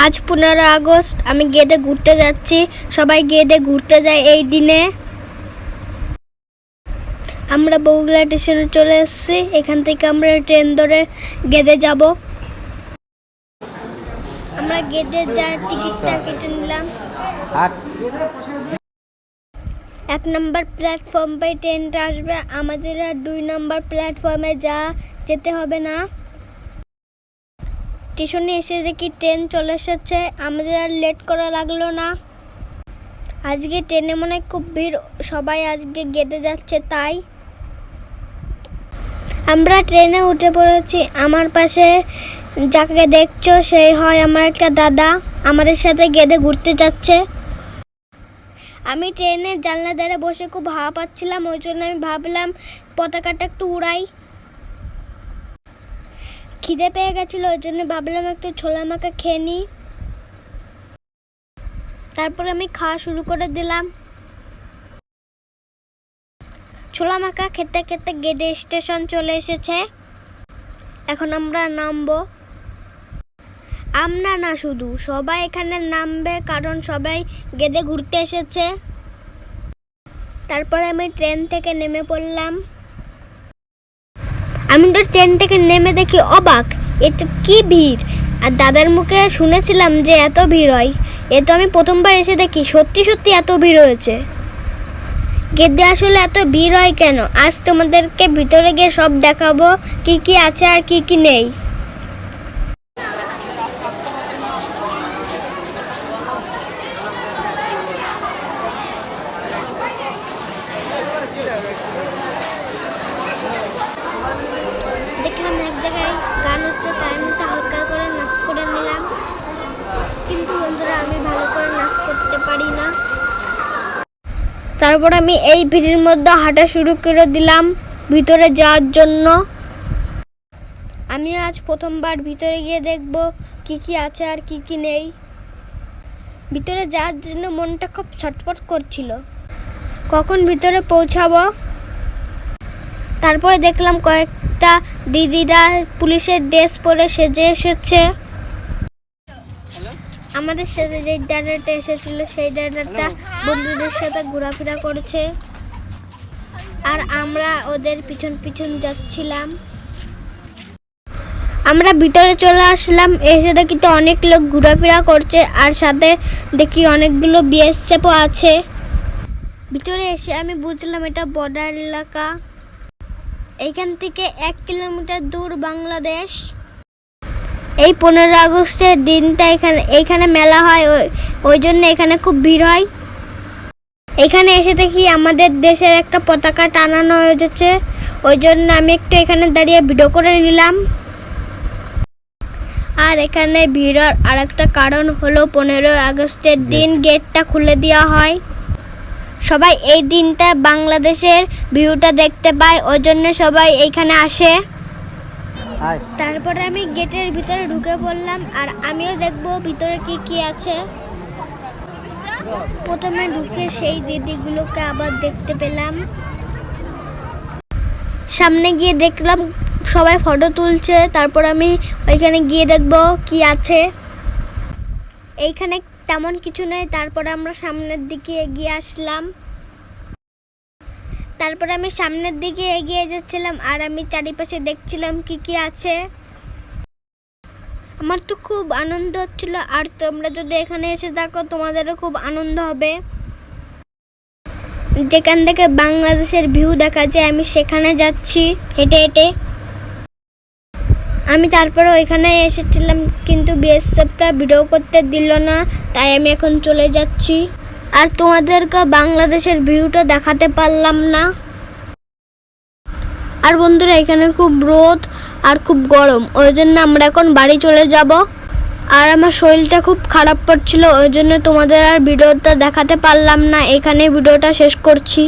আজ পনেরো আগস্ট আমি গেদে ঘুরতে যাচ্ছি। সবাই গেদে ঘুরতে যায় এই দিনে। আমরা বগুলা স্টেশনে চলে এসেছি। এখান থেকে আমরা ট্রেন ধরে গেদে যাব। আমরা গেদে যাওয়ার টিকিটটা কেটে নিলাম। এক নম্বর প্ল্যাটফর্ম পাই ট্রেনটা আসবে। আমাদের আর দুই নম্বর প্ল্যাটফর্মে যা যেতে হবে না। স্টেশনে এসে দেখি ট্রেন চলে এসেছে। আমাদের আর লেট করা লাগল না। আজকে ট্রেনে মনে খুব ভিড়, সবাই আজকে গেতে যাচ্ছে, তাই। আমরা ট্রেনে উঠে পড়েছি। আমার পাশে যাকে দেখছ, সেই হয় আমার একটা দাদা। আমাদের সাথে গেদে ঘুরতে যাচ্ছে। আমি ট্রেনে জানলা ধারে বসে খুব হাওয়া পাচ্ছিলাম, ওই জন্য আমি ভাবলাম পতাকাটা একটু উড়াই। খিদে পেয়ে গেছিল, ওই জন্য ভাবলাম একটু ছোলা মাখা খেয়ে নিই। তারপর আমি খাওয়া শুরু করে দিলাম। ছোলা মাখা খেতে খেতে গেদে স্টেশন চলে এসেছে। এখন আমরা নামবো। আমরা না শুধু, সবাই এখানে নামবে, কারণ সবাই গেদে ঘুরতে এসেছে। তারপরে আমি ট্রেন থেকে নেমে পড়লাম। আমি তো ট্রেন থেকে নেমে দেখি অবাক। এ তো কি ভিড়? আর দাদার মুখে শুনেছিলাম যে এত ভিড় হয়। এ তো আমি প্রথমবার এসে দেখি, সত্যি সত্যি এত ভিড় হয়েছে। গেদে আসলে এত ভিড় হয় কেন? আজ তোমাদেরকে ভিতরে গিয়ে সব দেখাবো, কি কি আছে আর কি কি নেই। বন্ধুরা, আমি ভালো করে নাচ করতে পারি না। তারপর আমি এই ভিড়ের মধ্যে হাঁটা শুরু করে দিলাম ভিতরে যাওয়ার জন্য। আমি আজ প্রথমবার ভিতরে গিয়ে দেখব কি কি আছে আর কি কি নেই। ভিতরে যাওয়ার জন্য মনটা খুব ছটফট করছিল। কখন ভিতরে পৌঁছাবো? তারপরে দেখলাম কয়েকটা দিদিরা পুলিশের ড্রেস পরে সেজে এসেছে। আমাদের সাথে যে ডাটাটা এসেছিল সেই ডাটাটা বন্ধুদের সাথে ঘোরাফেরা করছে। আর আমরা ওদের পিছন পিছন যাচ্ছিলাম। আমরা ভিতরে চলে আসলাম এসে দেখি তো অনেক লোক ঘোরাফেরা করছে আর সাথে দেখি অনেকগুলো বিএসএফও আছে। ভিতরে এসে আমি বুঝলাম এটা বর্ডার এলাকা। এইখান থেকে এক কিলোমিটার দূর বাংলাদেশ। এই পনেরো আগস্টের দিনটা এখানে এইখানে মেলা হয় ওই ওই জন্য এখানে খুব ভিড় হয়। এখানে এসে দেখি আমাদের দেশের একটা পতাকা টানানো হয়েছে ওই জন্য আমি একটু এখানে দাঁড়িয়ে ভিডিও করে নিলাম। আর এখানে ভিড় আর একটা কারণ হলো পনেরোই আগস্টের দিন গেটটা খুলে দেওয়া হয়। সবাই এই দিনটা বাংলাদেশের ভিউটা দেখতে পায় ওই জন্য সবাই এইখানে আসে। তারপরে আমি গেটের ভিতরে ঢুকে পড়লাম আর আমিও দেখব ভিতরে কি কি আছে। প্রথমে ঢুকে সেই দিদিগুলোকে আবার দেখতে পেলাম। সামনে গিয়ে দেখলাম সবাই ফটো তুলছে, তারপর আমি ওইখানে গিয়ে দেখব কি আছে। এইখানে তেমন কিছু নেই, তারপরে আমরা সামনের দিকে এগিয়ে আসলাম। তারপরে আমি সামনের দিকে এগিয়ে যাচ্ছিলাম আর আমি চারিপাশে দেখছিলাম কি কি আছে। আমার তো খুব আনন্দ হচ্ছিল। আর তোমরা যদি এখানে এসে থাকো, তোমাদেরও খুব আনন্দ হবে। যেখান থেকে বাংলাদেশের ভিউ দেখা যায়, আমি সেখানে যাচ্ছি। হেঁটে হেঁটে। আমি তারপরে ওইখানে এসেছিলাম, কিন্তু বিএসএফটা ভিডিও করতে দিল না, তাই আমি এখন চলে যাচ্ছি। আর তোমাদেরকে বাংলাদেশের ভিউটা দেখাতে পারলাম না। আর বন্ধুরা, এখানে খুব রোদ আর খুব গরম, ওই জন্য আমরা এখন বাড়ি চলে যাব। আর আমার শরীরটা খুব খারাপ পড়ছিল ওই জন্য তোমাদের আর ভিডিওটা দেখাতে পারলাম না। এখানে ভিডিওটা শেষ করছি।